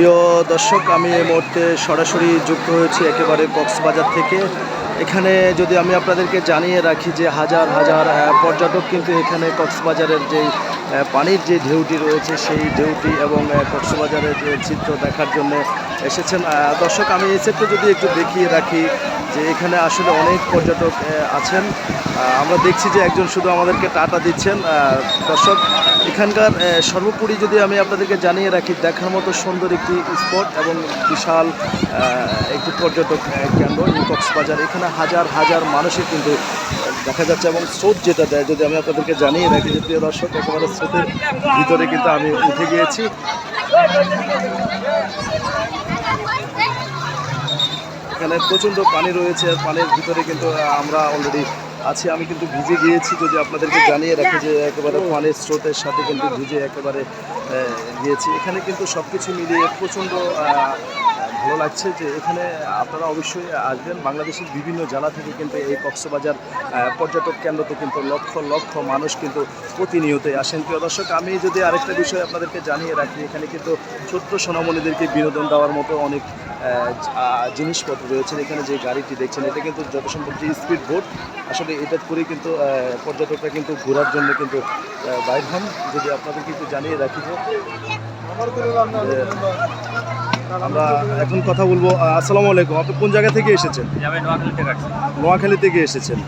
প্রিয় দর্শক, আমি এই মুহূর্তে সরাসরি যুক্ত হয়েছি একেবারে কক্সবাজার থেকে। এখানে যদি আমি আপনাদেরকে জানিয়ে রাখি যে হাজার হাজার পর্যটক কিন্তু এখানে কক্সবাজারের যে পানির যে ঢেউটি রয়েছে, সেই ঢেউটি এবং কক্সবাজারের যে চিত্র দেখার জন্য এসেছেন। দর্শক, আমি এই সেটটা যদি একটু দেখিয়ে রাখি যে এখানে আসলে অনেক পর্যটক আছেন। আমরা দেখছি যে একজন শুধু আমাদেরকে টাটা দিচ্ছেন। দর্শক এখানকার সর্বোপরি যদি আমি আপনাদেরকে জানিয়ে রাখি, দেখার মতো সুন্দর একটি স্পট এবং বিশাল একটি পর্যটক কেন্দ্র কক্সবাজার এখানে হাজার হাজার মানুষের কিন্তু দেখা যাচ্ছে এবং স্রোত যেটা দেয়, যদি আমি আপনাদেরকে জানিয়ে রাখি যে, প্রিয় দর্শক, একেবারে স্রোতের ভিতরে কিন্তু আমি উঠে গিয়েছি। এখানে প্রচণ্ড পানি রয়েছে, পানির ভিতরে কিন্তু, আমরা অলরেডি আছি আমি কিন্তু ভিজে গিয়েছি যদি আপনাদেরকে জানিয়ে রাখি যে একেবারে পানির স্রোতের সাথে কিন্তু ভিজে একেবারে গিয়েছি। এখানে কিন্তু সব কিছু মিলিয়ে প্রচণ্ড ভালো লাগছে যে এখানে আপনারা অবশ্যই আসবেন। বাংলাদেশের বিভিন্ন জেলা থেকে কিন্তু এই কক্সবাজার পর্যটক কেন্দ্রতে কিন্তু লক্ষ লক্ষ মানুষ কিন্তু প্রতিনিয়তই আসেন। প্রিয় দর্শক, আমি যদি আরেকটা বিষয় আপনাদেরকে জানিয়ে রাখি, এখানে কিন্তু ছোট্ট সোনামণিদেরকে বিনোদন দেওয়ার মতো অনেক জিনিসপত্র রয়েছে। এখানে যে গাড়িটি দেখছেন, এটা কিন্তু যত সম্ভব যে স্পিড বোট, আসলে এটা করে কিন্তু পর্যটকরা কিন্তু ঘোরার জন্য কিন্তু বাইর হন। যদি আপনাদেরকে একটু জানিয়ে রাখি যে আমরা এখন কথা বলব আসসালামু আলাইকুম। আপনি কোন জায়গা থেকে এসেছেন? আমি নোয়াখালী থেকে আসছি নোয়াখালী থেকে এসেছেন।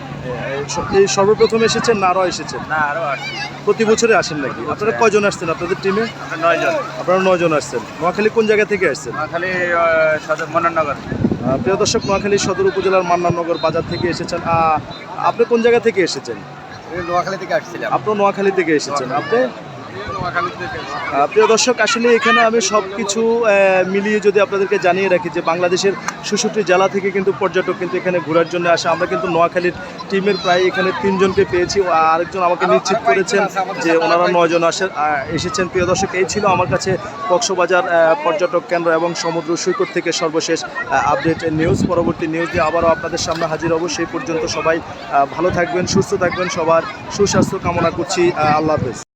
এই সর্বপ্রথম এসেছেন না আরও এসেছেন? না আরও আসছি। প্রতি বছরে আসেন নাকি? আপনারা কয়জন আসছেন আপনাদের টিমে নয়জন আপনারা নয়জন আসছেন। নোয়াখালী কোন জায়গা থেকে আসছেন? নোয়াখালী সদর প্রিয় দর্শক নোয়াখালী সদর উপজেলার মান্নাননগর বাজার থেকে এসেছেন। আপনি কোন জায়গা থেকে এসেছেন? নোয়াখালী থেকে আসছিলাম। আপনি নোয়াখালী থেকে এসেছেন। আপনি? প্রিয় দর্শক, আসলে এখানে আমি সব কিছু মিলিয়ে যদি আপনাদেরকে জানিয়ে রাখি যে বাংলাদেশের ষষট্টি জেলা থেকে কিন্তু পর্যটক কিন্তু এখানে ঘোরার জন্য আসে। আমরা কিন্তু নোয়াখালীর টিমের প্রায় এখানে তিনজনকে পেয়েছি আরেকজন আমাকে নিশ্চিত করেছেন যে ওনারা নয়জন আসে এসেছেন। প্রিয় দর্শক, এই ছিল আমার কাছে কক্সবাজার পর্যটক কেন্দ্র এবং সমুদ্র সৈকত থেকে সর্বশেষ আপডেট নিউজ পরবর্তী নিউজ দিয়ে আবারও আপনাদের সামনে হাজির হব। সেই পর্যন্ত সবাই ভালো থাকবেন, সুস্থ থাকবেন। সবার সুস্বাস্থ্য কামনা করছি। আল্লাহ হাফেজ।